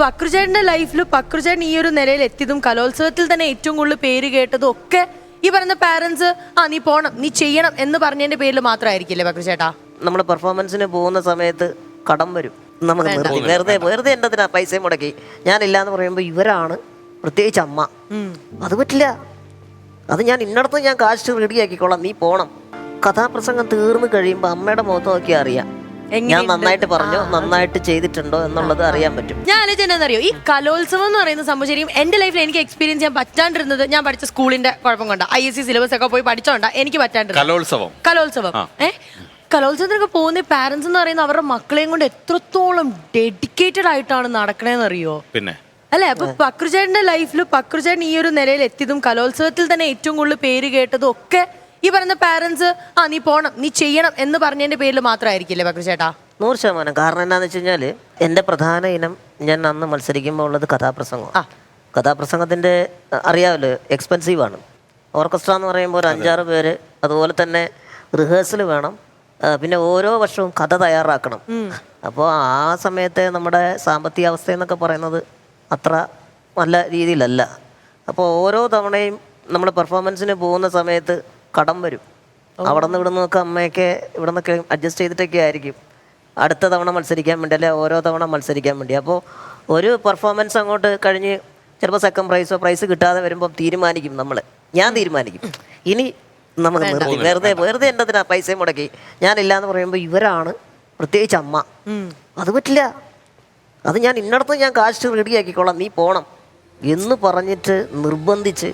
പക്രുചേട്ടന്റെ ലൈഫിൽ പക്രുചേട്ടൻ ഈ ഒരു നിലയിൽ എത്തിയതും കലോത്സവത്തിൽ തന്നെ ഏറ്റവും കൂടുതൽ പേര് കേട്ടതും ഒക്കെ ഈ പറയുന്ന പാരന്റ്സ് ആ നീ പോണം നീ ചെയ്യണം എന്ന് പറഞ്ഞതിന്റെ പേരിൽ മാത്രമായിരിക്കില്ലേ പക്രുചേട്ടാ? നമ്മൾ പെർഫോമൻസിന് പോകുന്ന സമയത്ത് കടം വരും. നമ്മൾ നിർത്തി വെറുതെ വെറുതെ എന്തതിനാ പൈസ മുടക്കി? ഞാനില്ല എന്ന് പറയുമ്പോൾ ഇവരാണ് പ്രത്യേകിച്ച് അമ്മ. അത് പറ്റില്ല. അത് ഞാൻ ഇന്നടത്ത് ഞാൻ കാശ് റെഡിയാക്കിക്കോളാം. നീ പോണം. കഥാപ്രസംഗം തീർന്നു കഴിയുമ്പോൾ അമ്മയുടെ മുഖത്ത് അറിയാം. ഞാൻ നന്നായിട്ട് പറഞ്ഞോ നന്നായിട്ട് ചെയ്തിട്ടുണ്ടോ എന്നുള്ളത് അറിയാൻ പറ്റും. ഞാൻ എന്നറിയോ ഈ കലോത്സവം എന്ന് പറയുന്ന സംഭവം ശരിക്കും എന്റെ ലൈഫിൽ എനിക്ക് എക്സ്പീരിയൻസ് ചെയ്യാൻ പറ്റാണ്ടിരുന്നത് ഞാൻ പഠിച്ച സ്കൂളിന്റെ കുഴപ്പം കൊണ്ട. ഐ എസ് സി സിലബസ് ഒക്കെ പോയി പഠിച്ചോണ്ട എനിക്ക് പറ്റാണ്ടിരുന്നത്. കലോത്സവം. കലോത്സവം. ഏ? കലോത്സവത്തിനൊക്കെ പോകുന്ന പാരന്റ്സ് എന്ന് പറയുന്ന അവരുടെ മക്കളെയും കൊണ്ട് എത്രത്തോളം ഡെഡിക്കേറ്റഡ് ആയിട്ടാണ് നടക്കണേന്ന് അറിയോ പിന്നെ? അല്ലെ? അപ്പൊ പക്രുചേട്ടന്റെ ലൈഫിൽ പക്രുചേട്ടൻ ഈ ഒരു നിലയിൽ എത്തിയതും കലോത്സവത്തിൽ തന്നെ ഏറ്റവും കൂടുതൽ പേര് കേട്ടതും ഒക്കെ ഈ പറയുന്ന പാരന്റ്സ് ആ നീ പോണം നീ ചെയ്യണം എന്ന് പറഞ്ഞതിന്റെ പേരിൽ മാത്രമായിരിക്കില്ലേ പക്രുചേട്ടാ നൂറ് ശതമാനം. കാരണം എന്താന്ന് വെച്ച് കഴിഞ്ഞാൽ എന്റെ പ്രധാന ഇനം ഞാൻ അന്ന് മത്സരിക്കുമ്പോൾ ഉള്ളത് കഥാപ്രസംഗം ആ. കഥാപ്രസംഗത്തിന്റെ അറിയാമല്ലോ എക്സ്പെൻസീവ് ആണ്. ഓർക്കസ്ട്ര എന്ന് പറയുമ്പോൾ ഒരു അഞ്ചാറ് പേര് അതുപോലെ തന്നെ റിഹേഴ്സൽ വേണം. പിന്നെ ഓരോ വർഷവും കഥ തയ്യാറാക്കണം. അപ്പോൾ ആ സമയത്തെ നമ്മുടെ സാമ്പത്തിക അവസ്ഥ എന്നൊക്കെ പറയുന്നത് അത്ര നല്ല രീതിയിലല്ല. അപ്പോൾ ഓരോ തവണയും നമ്മൾ പെർഫോമൻസിന് പോകുന്ന സമയത്ത് കടം വരും. അവിടെ നിന്ന് ഇവിടെ നിന്നൊക്കെ അമ്മയൊക്കെ ഇവിടെ നിന്നൊക്കെ അഡ്ജസ്റ്റ് ചെയ്തിട്ടൊക്കെ ആയിരിക്കും. അടുത്ത തവണ മത്സരിക്കാൻ വേണ്ടി അല്ലെ ഓരോ തവണ മത്സരിക്കാൻ വേണ്ടി. അപ്പോൾ ഒരു പെർഫോമൻസ് അങ്ങോട്ട് കഴിഞ്ഞ് ചിലപ്പോൾ സെക്കൻഡ് പ്രൈസോ പ്രൈസ് കിട്ടാതെ വരുമ്പോൾ തീരുമാനിക്കും നമ്മൾ ഞാൻ തീരുമാനിക്കും. ഇനി നമുക്ക് നിർത്തി വെറുതെ വെറുതെ എന്നതിനാ പൈസ മുടക്കി. ഞാനില്ലാന്ന് പറയുമ്പോൾ ഇവരാണ് പ്രത്യേകിച്ച് അമ്മ. അത് പറ്റില്ല. അത് ഞാൻ ഇന്നടത്ത് ഞാൻ കാശ് റെഡിയാക്കിക്കോളാം നീ പോണം. എന്ന് പറഞ്ഞിട്ട് നിർബന്ധിച്ച്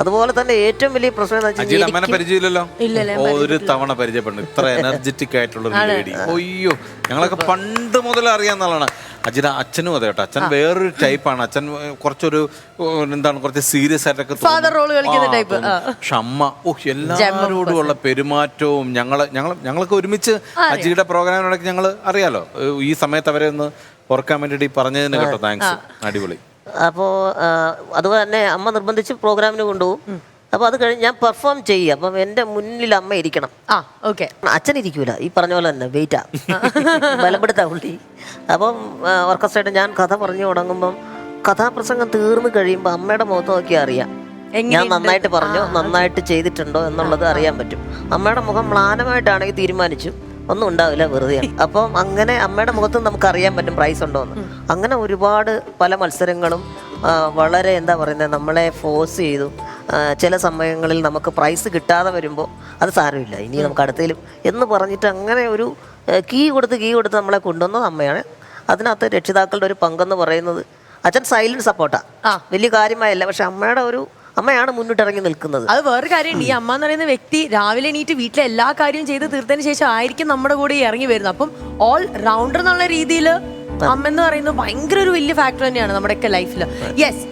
അതുപോലെ തന്നെ ഏറ്റവും വലിയ പ്രശ്നം എന്ന് വെച്ചാൽ അജിയുടെ അമ്മനെ പരിചയമില്ലല്ലോ? ഇല്ലല്ലേ, ഒരു തവണ പരിചയപ്പെടുന്നു ഇത്ര എനർജറ്റിക് ആയിട്ടുള്ള ഒരു ലേഡി ഒയ്യോ ഞങ്ങളൊക്കെ പണ്ട് മുതൽ അറിയാവുന്നതാണ് അജിത അച്ഛനും അതെ കേട്ടോ. അച്ഛൻ വേറൊരു ടൈപ്പാണ് അച്ഛൻ കുറച്ചൊരു എന്താണ് കുറച്ച് സീരിയസ് ആയിട്ടൊക്കെ. പക്ഷെ അമ്മ ഓ എല്ലാവരോടുമുള്ള പെരുമാറ്റവും ഞങ്ങൾ ഞങ്ങൾ ഞങ്ങളൊക്കെ ഒരുമിച്ച് അജിയുടെ പ്രോഗ്രാമിനോടൊക്കെ ഞങ്ങൾ അറിയാലോ. ഈ സമയത്ത് അവരെ ഒന്ന് ഓർക്കാൻ വേണ്ടിയിട്ട് പറഞ്ഞതിന് കേട്ടോ താങ്ക്സ് അടിപൊളി. അപ്പോൾ അതുപോലെ തന്നെ അമ്മ നിർബന്ധിച്ച് പ്രോഗ്രാമിന് കൊണ്ടുപോകും. അപ്പോൾ അത് കഴിഞ്ഞ് ഞാൻ പെർഫോം ചെയ്യുക. അപ്പം എന്റെ മുന്നിൽ അമ്മ ഇരിക്കണം. ആ ഓക്കെ. അച്ഛൻ ഇരിക്കൂല. ഈ പറഞ്ഞ പോലെ തന്നെ വെയിറ്റാ. ബലപ്പെടുത്താ പുള്ളി. അപ്പം ഓർക്കസ്ട്രയായിട്ട് ഞാൻ കഥ പറഞ്ഞു തുടങ്ങുമ്പം കഥാപ്രസംഗം തീർന്നു കഴിയുമ്പോൾ അമ്മയുടെ മുഖത്ത് നോക്കി അറിയാം ഞാൻ നന്നായിട്ട് പറഞ്ഞു നന്നായിട്ട് ചെയ്തിട്ടുണ്ടോ എന്നുള്ളത് അറിയാൻ പറ്റും. അമ്മയുടെ മുഖം മ്ലാനമായിട്ടാണെങ്കിൽ തീരുമാനിച്ചു. ഒന്നും ഉണ്ടാവില്ല വെറുതെ. അപ്പം അങ്ങനെ അമ്മയുടെ മുഖത്ത് നമുക്ക് അറിയാൻ പറ്റും പ്രൈസ് ഉണ്ടോ എന്ന് അങ്ങനെ ഒരുപാട് പല മത്സരങ്ങളും വളരെ എന്താ പറയുന്നത് നമ്മളെ ഫോഴ്സ് ചെയ്തു. ചില സമയങ്ങളിൽ നമുക്ക് പ്രൈസ് കിട്ടാതെ വരുമ്പോൾ അത് സാരമില്ല. ഇനി നമുക്ക് അടുത്തേലും എന്ന് പറഞ്ഞിട്ട് അങ്ങനെ ഒരു കീ കൊടുത്ത് കീ കൊടുത്ത് നമ്മളെ കൊണ്ടുവന്നത് അമ്മയാണ്. അതിനകത്ത് രക്ഷിതാക്കളുടെ ഒരു പങ്കെന്ന് പറയുന്നത് അച്ഛൻ സൈലന്റ് സപ്പോർട്ടാണ് വലിയ കാര്യമായല്ല പക്ഷെ അമ്മയുടെ ഒരു അമ്മയാണ് മുന്നിട്ടിറങ്ങി നിൽക്കുന്നത്. അത് വേറൊരു കാര്യമുണ്ട്. ഈ അമ്മ എന്ന് പറയുന്ന വ്യക്തി രാവിലെ എണീറ്റ് വീട്ടിലെ എല്ലാ കാര്യവും ചെയ്ത് തീർത്തതിന് ശേഷം ആയിരിക്കും നമ്മുടെ കൂടെ ഈ ഇറങ്ങി വരുന്നത്. അപ്പം ഓൾ റൗണ്ടർ എന്നുള്ള രീതിയിൽ അമ്മ എന്ന് പറയുന്നത് ഭയങ്കര ഒരു വലിയ ഫാക്ടർ തന്നെയാണ് നമ്മുടെയൊക്കെ ലൈഫിൽ യെസ്